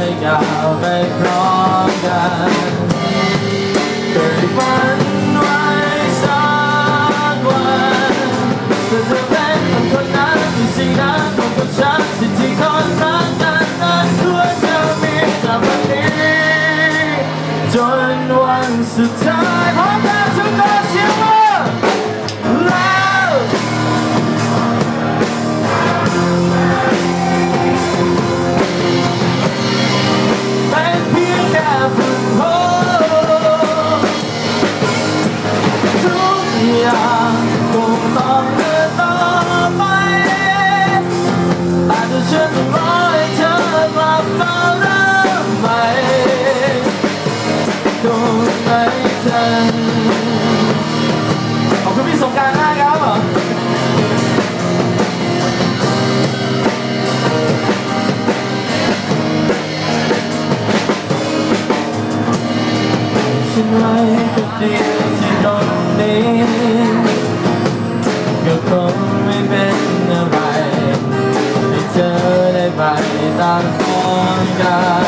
ได้ยาวไปพร้อมกันเคยฝันไว้สักวันเธอจะเป็นคนคนนั้นที่สิ่งนั้นของกับฉันสิ่งที่คนรักกันนั้นควรจะมีแต่วันนี้จนวันสุดท้าย ต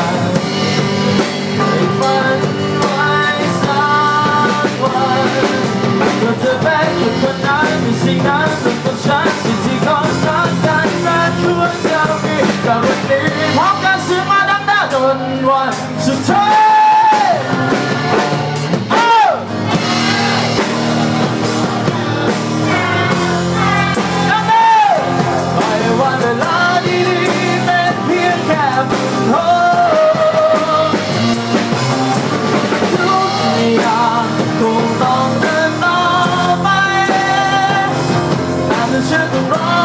แต่ถ้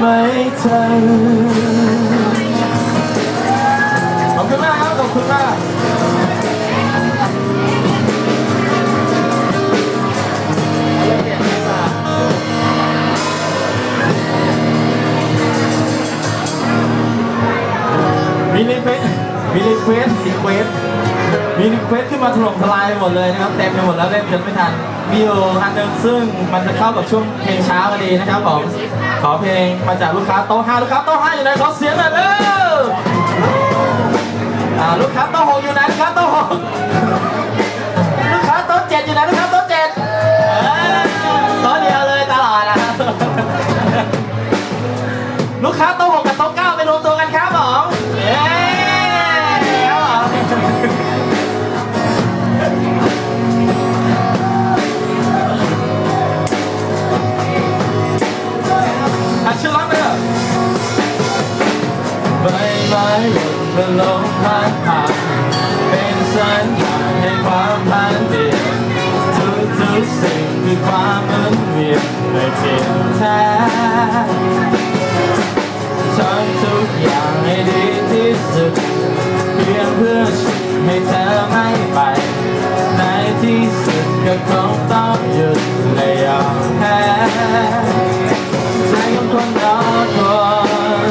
ไม่ทันขอบคุณมากครับ ขอบคุณมากมีรีเควสมีรีเควสรีเควสมีรีเควสขึ้นมาถล่มทลายหมดเลยนะครับ เต็มไปหมดแล้วเล่นจนไม่ทัน มีอยู่อันหนึ่งซึ่งมันจะเข้ากับช่วงเพลงช้าพอดีนะครับผมขอเพลงมาจากลูกค้าโต๊ะห้าลูกค้าโต๊ะห้าอยู่ไหนขอเสียงหน่อยเร็วอ่าลูกค้าโต๊ะหกอยู่ไหนลูกค้าโต๊ะหกลูกค้าโต๊ะเจ็ดอยู่ไหนลูกค้า เธอไม่ไปในที่สุดก็คงต้องหยุดและยอมแพ้ใจของคนรอคอย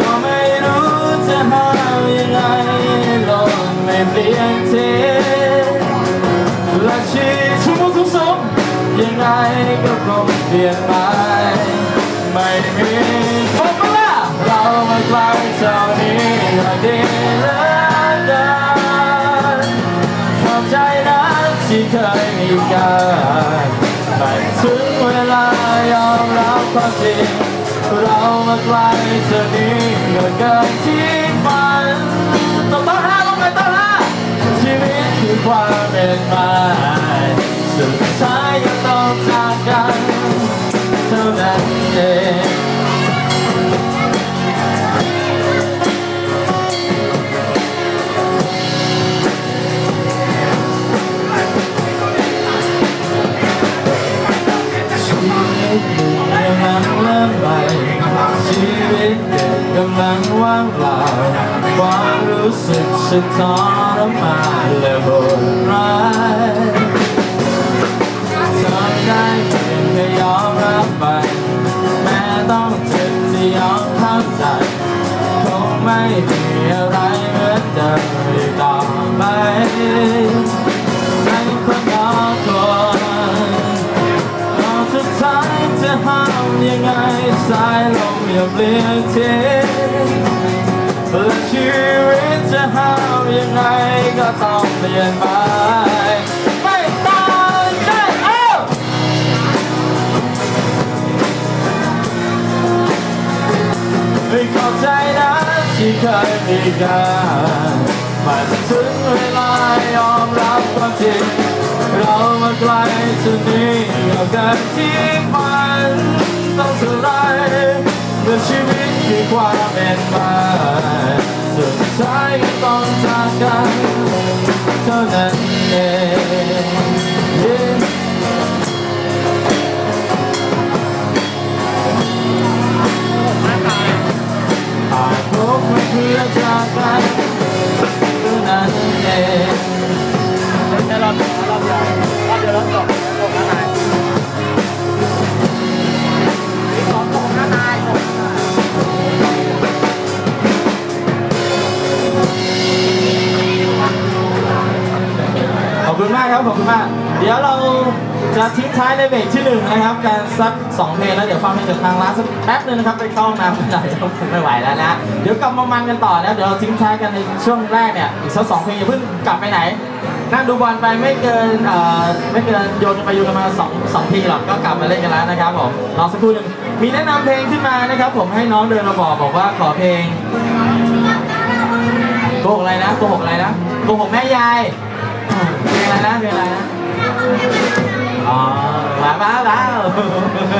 ก็ไม่รู้จะหามยังไงโลกไม่เปลี่ยนทีและชีวิตชั่วโมงสูงๆยังไงก็คงเปลี่ยนไปไม่มีคงไม่ละเรามาไกลเท่านี้ก็ดีเลือเกินขอบใจนั้นที่เคยมีกันแต่ถึงเวลายอมรับความจริงเรามาไกลจะนี้ก็เกินที่ฝันต้องต้องห้าลงไปต้องห้าชีวิตคือความเป็นมา ฉันทรมานและโหดร้ายทำได้เพียงแค่ยอมรับไป แม้ต้องเจ็บที่ยอมเข้าใจ คงไม่มีอะไรเหมือนเดิมต่อไปในคนยอมคนเราสุดท้ายจะห้ามยังไงสายลมอย่าเปลี่ยนทิ้งและชีวิตจะ ห้ามยังไงก็ต้องเปลี่ยนไปไม่ตางกันเอ้าไม่ข้าใจนะที่เคยมีกันมันถึงเวลายอมรับความจริงเรามาไกลจุดนี้เอากันที่มันต้องเท่าไรเมื่อชีวิตคือความเป็นมาะนายจบขอบคุณมากครับ ขอบคุณมาก เดี๋ยวเรา จะทิ้งท้ายในเบรกที่หนึ่งนะครับ การซักสองเพลงแล้วเดี๋ยวฟังเพลงจากทางร้านสักแป๊บนึงนะครับไปเข้าห้องน้ำไม่ได้ต้องไม่ไหวแล้วนะเดี๋ยวกลับมามันกันต่อนะเดี๋ยวเราทิ้งท้ายกันในช่วงแรกเนี่ยอีกสักสองเพลงอย่าเพิ่งกลับไปไหนนั่งดูบอลไปไม่เกินเอ่อไม่เกินโยนกันไปโยนกันมาสองสองทีหรอกก็กลับมาเล่นกันแล้วนะครับผมรอสักครู่หนึ่งมีแนะนำเพลงขึ้นมานะครับ ผมให้น้องเดินมาบอกบอกว่าขอเพลงโกหกอะไรนะโกหกอะไรนะโกหกแม่ยายเพลงอะไรนะเพลงอะไรนะ อ๋อว้าวว้าวว้าว